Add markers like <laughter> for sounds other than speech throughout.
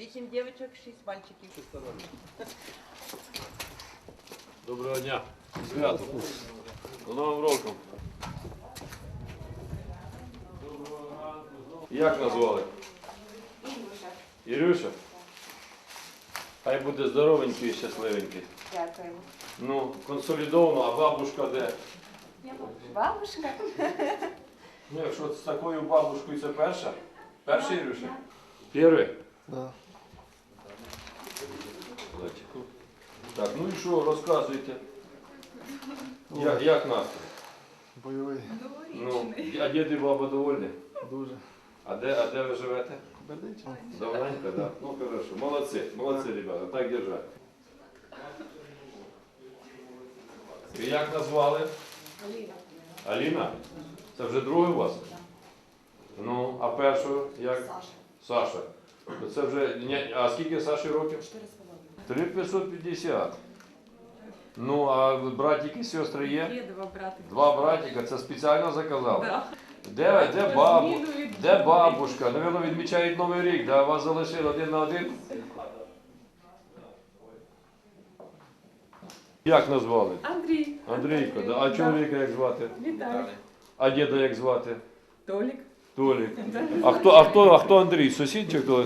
Вісім дівчаток, шість мальчиків. Доброго дня. Свято. З Новим роком. Як назвали? Ірюша. Хай буде здоровенький і щасливенький. Дякуємо. Ну, консолідовано, а бабушка де? Бабушка. Ну, якщо з такою бабушкою це перша? Перший Ірюша? Перший? Да. Зайчику. Так, ну і що, розказуйте. Як, як настрій? Бойовий. Ну, а дід і баба довольні? Дуже. А де, а де ви живете? Бердичев. Давненько, да? Ну хорошо. Молодцы, молодцы, ребята, так держать. І як назвали? Аліна. Аліна? Це вже другий у вас? Ну, а першого як? Саша. Саша. Це вже. А скільки Саші років? 3550. Ну, а братики, сестри є? Є два брати. Два братика, це спеціально заказав? Да. Де, де бабу? Де бабушка? Навірно, відмічають Новий рік, да? Вас залишили один на один. Як назвали? Андрій. Андрійко, да? а чоловіка як звати? Віталій. А діда як звати? Толік. Толік. <laughs> А хто, а хто, а хто Андрій? Сусід чи хто?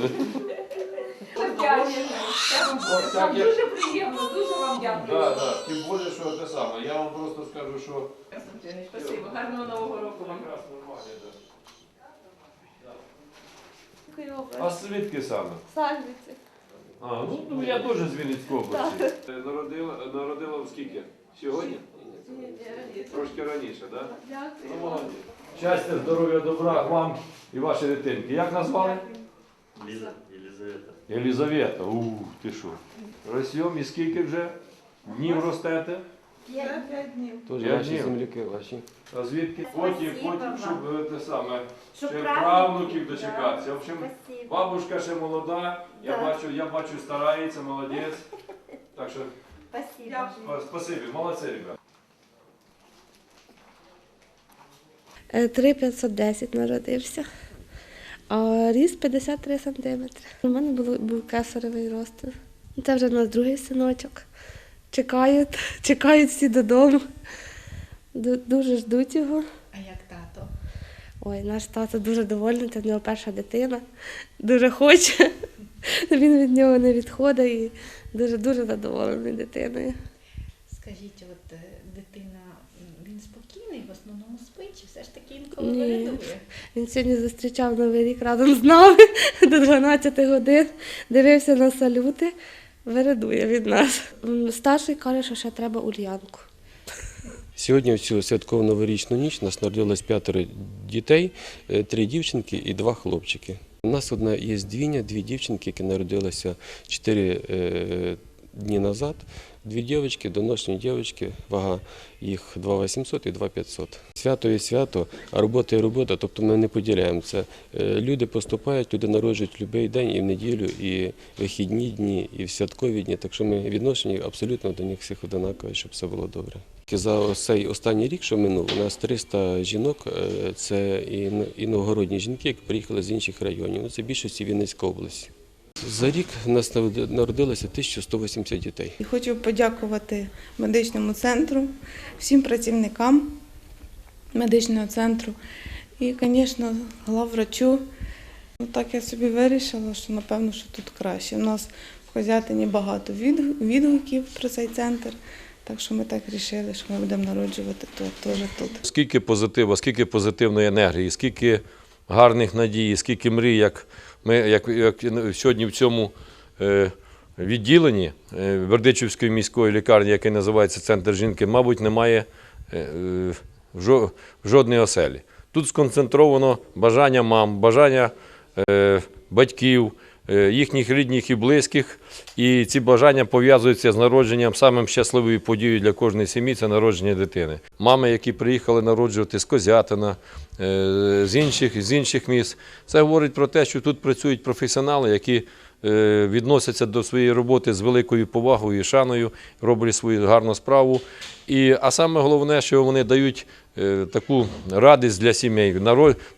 Нам дуже приємно, дуже вам дякую. Так, так, тим більше, що те саме. Я вам просто скажу, що Спасибо. Гарного нового року вам. якраз нормально, да. А звідки саме? Сальвиці. А, ну, ну я теж з Вінницької області. Е, Народила, народила в скільки? Сьогодні? Трошки раніше, так? Да? Дякую. Ну, молодець. Щастя, здоров'я, добра вам і вашій дитинки. Як назвали? Ліза, Єлизавета. Єлізавета. Ух, ти що? Росьом і скільки вже днів ростете? П'ять днів. Тож Я ні. земляки ваші. А звідки? Потім, Спасибо потім, вам. щоб е, те саме, Щоб ще правнуків, правнуків дочекатися. В общем, Спасибо. бабушка ще молода, я Да. бачу, я бачу, старається, молодець. Так що Спасибо. спа- спасибі, молодці, ребята. Е, 3,510 народився. А ріст 53 сантиметри. У мене було, був кесаревий розтин. Це вже у нас другий синочок. Чекають, <laughs> чекають всі додому. Дуже ждуть його. А як тато? Ой, наш тато дуже довольний, це в нього перша дитина. Дуже хоче. <laughs> Він від нього не відходить і дуже-дуже задоволений дитиною. Скажіть, от е, дитина, він спокійний, в основному спить, чи все ж таки інколи Ні. вирядує? Він сьогодні зустрічав Новий рік разом з нами <laughs> до 12 годин, дивився на салюти, вирадує від нас. Старший каже, що ще треба ульянку. Сьогодні в цю святкову новорічну ніч нас народилось п'ятеро дітей, е, три дівчинки і два хлопчики. У нас одна є двійня, дві дівчинки, які народилися чотири е, дні назад. Дві дівчинки, доношені дівчинки, вага їх 2800 і 2500. Свято є свято, а робота є робота, тобто ми не поділяємо це. Е, Люди поступають, люди народжують будь-який день, і в неділю, і вихідні дні, і в святкові дні. Так що ми відношені абсолютно до них всіх однакові, щоб все було добре. За цей останній рік, що минув, у нас 300 жінок, е, це і новогородні жінки, які приїхали з інших районів. Ну, це більшості Вінницька область. За рік у нас народилося 1180 дітей. І хочу подякувати медичному центру, всім працівникам медичного центру і, звісно, главврачу. Ну, так я собі вирішила, що напевно, що тут краще. У нас в Козятині багато відгуків про цей центр, так що ми так вирішили, що ми будемо народжувати тут, теж тут. Скільки позитиву, скільки позитивної енергії, скільки гарних надій, скільки мрій, як ми як, як сьогодні в цьому е, відділенні е, Бердичівської міської лікарні, яке називається Центр жінки, мабуть, немає е, е, жо- в оселі. Тут сконцентровано бажання мам, бажання е, батьків, їхніх рідних і близьких. І ці бажання пов'язуються з народженням самим щасливою подією для кожної сім'ї це народження дитини. Мами, які приїхали народжувати з Козятина, е, з інших, з інших міст, це говорить про те, що тут працюють професіонали, які е, відносяться до своєї роботи з великою повагою і шаною, роблять свою гарну справу. І, а саме головне, що вони дають е, таку радість для сімей,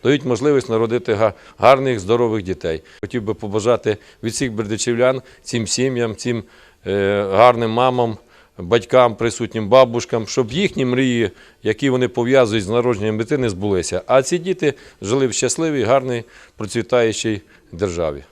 дають можливість народити га- гарних, здорових дітей. Хотів би побажати від всіх бердичівлян, цим сім'ям, цим е, гарним мамам, батькам, присутнім бабушкам, щоб їхні мрії, які вони пов'язують з народженням дитини, збулися. А ці діти жили в щасливій, гарній, процвітаючій державі.